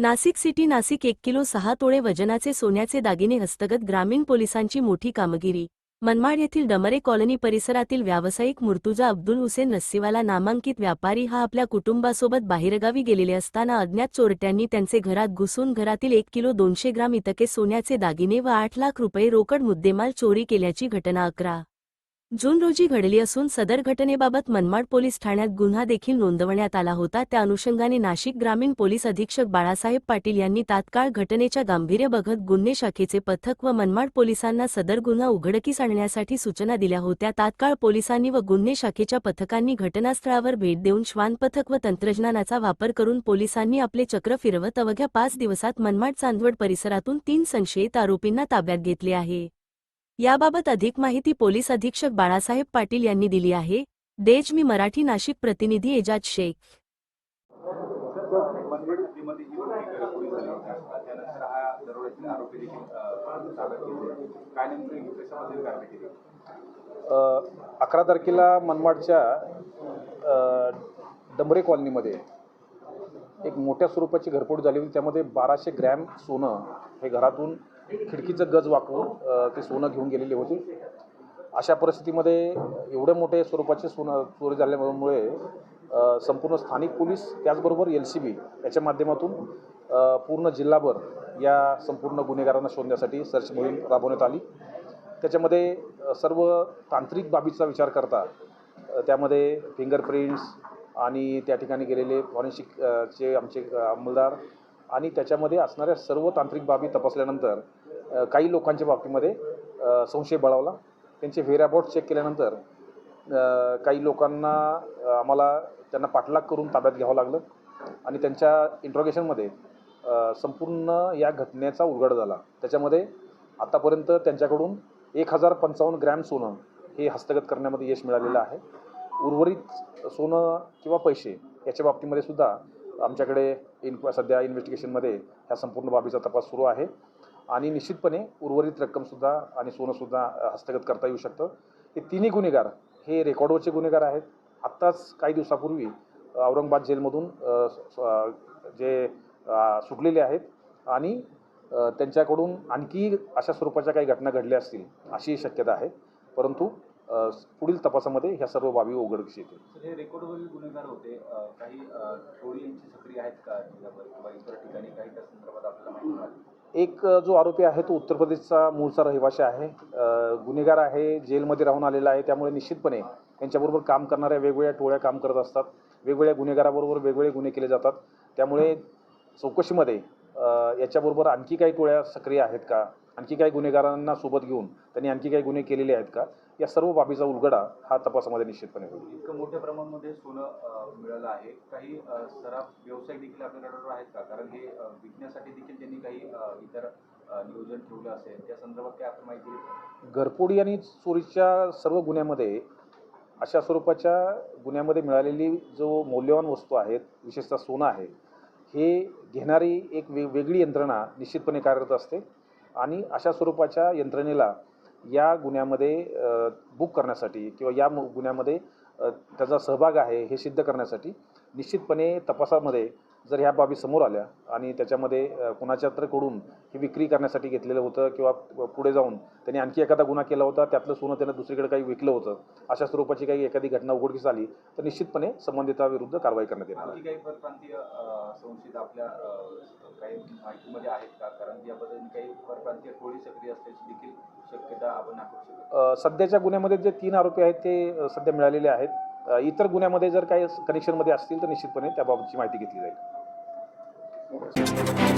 Nashik city Nashik एक kilo सहा तोळे वजनाचे सोन्याचे दागिने हस्तगत ग्रामीण पोलिसांची मोठी कामगिरी. मनमाड येथील डमरे कॉलनी परिसरातील व्यावसायिक मुर्तुजा अब्दुल हुसेन रस्सीवाला नामांकित व्यापारी हा आपल्या कुटुंबासोबत बाहेरगावी गेलेले असताना अज्ञात चोरट्यांनी त्यांचे घरात घुसून घरातील एक किलो दोनशे ग्राम इतके सोन्याचे दागिने व आठ लाख रुपये रोकड मुद्देमाल चोरी केल्याची घटना अकरा. जून रोजी घडली असून सदर घटनेबाबत मनमाड पोलीस ठाण्यात गुन्हा देखील नोंदवण्यात आला होता. त्या अनुषंगाने नाशिक ग्रामीण पोलीस अधीक्षक बाळासाहेब पाटील यांनी तात्काळ घटनेच्या गांभीर्य बघत गुन्हे शाखेचे पथक व मनमाड पोलिसांना सदर गुन्हा उघडकीस आणण्यासाठी सूचना दिल्या होत्या. तात्काळ पोलिसांनी व गुन्हे शाखेच्या पथकांनी घटनास्थळावर भेट देऊन श्वान पथक व तंत्रज्ञानाचा वापर करून पोलिसांनी आपले चक्र फिरवत अवघ्या पाच दिवसात मनमाड चांदवड परिसरातून तीन संशयित आरोपींना ताब्यात घेतले आहे. याबाबत अधिक माहिती पोलीस अधीक्षक बाळासाहेब पाटील यांनी दिली आहे. देज मी मराठी नाशिक प्रतिनिधी एजाज शेख. अकरा तारखेला मनमाडच्या डंबरे कॉलनीमध्ये एक मोठ्या स्वरूपाची घरफोड झाली होती. त्यामध्ये बाराशे ग्रॅम सोनं हे घरातून खिडकीचं गज वाकवून ते सोनं घेऊन गेलेले होते. अशा परिस्थितीमध्ये एवढे मोठे स्वरूपाचे सोनं चोरी झाल्यामुळे संपूर्ण स्थानिक पोलीस त्याचबरोबर एल सी बी याच्या माध्यमातून पूर्ण जिल्हाभर या संपूर्ण गुन्हेगारांना शोधण्यासाठी सर्च मोहीम राबवण्यात आली. त्याच्यामध्ये सर्व तांत्रिक बाबीचा विचार करता त्यामध्ये फिंगरप्रिंट्स आणि त्या ठिकाणी गेलेले फॉरेन्सिक चे आमचे अंमलदार आणि त्याच्यामध्ये असणाऱ्या सर्व तांत्रिक बाबी तपासल्यानंतर काही लोकांच्या बाबतीमध्ये संशय बळावला. त्यांचे व्हेराबॉट चेक केल्यानंतर काही लोकांना आम्हाला त्यांना पाठलाग करून ताब्यात घ्यावं लागलं आणि त्यांच्या इंट्रोगेशनमध्ये संपूर्ण या घटनेचा उलगड झाला. त्याच्यामध्ये आत्तापर्यंत त्यांच्याकडून एक हजार पंचावन्न ग्रॅम सोनं हे हस्तगत करण्यामध्ये यश मिळालेलं आहे. उर्वरित सोनं किंवा पैसे याच्या बाबतीमध्ये सुद्धा आमच्याकडे इन सध्या इन्व्हेस्टिगेशनमध्ये ह्या संपूर्ण बाबीचा तपास सुरू आहे. आणि निश्चितपणे उर्वरित रक्कमसुद्धा आणि सोनंसुद्धा हस्तगत करता येऊ शकतं. हे तिन्ही गुन्हेगार हे रेकॉर्डवरचे गुन्हेगार आहेत. आत्ताच काही दिवसापूर्वी औरंगाबाद जेलमधून जे सुटलेले आहेत आणि त्यांच्याकडून आणखी अशा स्वरूपाच्या काही घटना घडल्या असतील अशी शक्यता आहे. परंतु पुढील तपासामध्ये ह्या सर्व बाबी उघडकीस येतील. हे रेकॉर्डवरील गुन्हेगार होते. काही अ, टोळी यांची सक्रिय आहेत का जिल्ह्याभर किंवा इतर ठिकाणी काही त्या संदर्भात आपल्याला माहिती मिळाली? एक जो आरोपी आहे तो उत्तर प्रदेशचा मूळचा रहिवासी आहे. गुन्हेगार आहे जेलमध्ये राहून आलेला आहे. त्यामुळे निश्चितपणे यांच्याबरोबर काम करणाऱ्या वेगवेगळ्या टोळ्या काम करत असतात. वेगवेगळ्या गुन्हेगाराबरोबर वेगवेगळे गुन्हे केले जातात. त्यामुळे चौकशीमध्ये याच्याबरोबर आणखी काही टोळ्या सक्रिय आहेत का? आणखी काही गुन्हेगारांना सोबत घेऊन त्यांनी आणखी काही गुन्हे केलेले आहेत का? या सर्व बाबीचा उलगडा हा तपासामध्ये निश्चितपणे होईल. इतकं मोठ्या प्रमाणामध्ये सोनं मिळालं आहे. काही सराफ व्यवसाय देखील आपल्याकडे आहेत का? कारण हे विकण्यासाठी देखील त्यांनी काही इतर नियोजन ठेवलं असेल. त्या संदर्भात काय आपण माहिती देतो घरफोडी आणि चोरीच्या सर्व गुन्ह्यामध्ये अशा स्वरूपाच्या गुन्ह्यामध्ये मिळालेली जो मौल्यवान वस्तू आहेत विशेषतः सोनं आहे हे घेणारी एक वे वेगळी यंत्रणा निश्चितपणे कार्यरत असते. आणि अशा स्वरूपाच्या यंत्रणेला या गुन्ह्यामध्ये बुक करण्यासाठी किंवा या मु- गुन्ह्यामध्ये त्याचा सहभाग आहे हे सिद्ध करण्यासाठी निश्चितपणे तपासामध्ये जर ह्या बाबी समोर आल्या आणि त्याच्यामध्ये कुणाच्या तर कडून ही विक्री करण्यासाठी घेतलेलं होतं किंवा पुढे जाऊन त्यांनी आणखी एखादा गुन्हा केला होता त्यातलं सोनं त्यानं दुसरीकडे काही विकलं होतं अशा स्वरूपाची काही एखादी घटना उघडकीस आली तर निश्चितपणे संबंधिताविरुद्ध कारवाई करण्यात येणार सध्याच्या गुन्ह्यामध्ये जे तीन आरोपी आहेत ते सध्या मिळालेले आहेत. इतर गुन्ह्यामध्ये जर काही कनेक्शनमध्ये असतील तर निश्चितपणे त्याबाबतची माहिती घेतली जाईल. Thank you.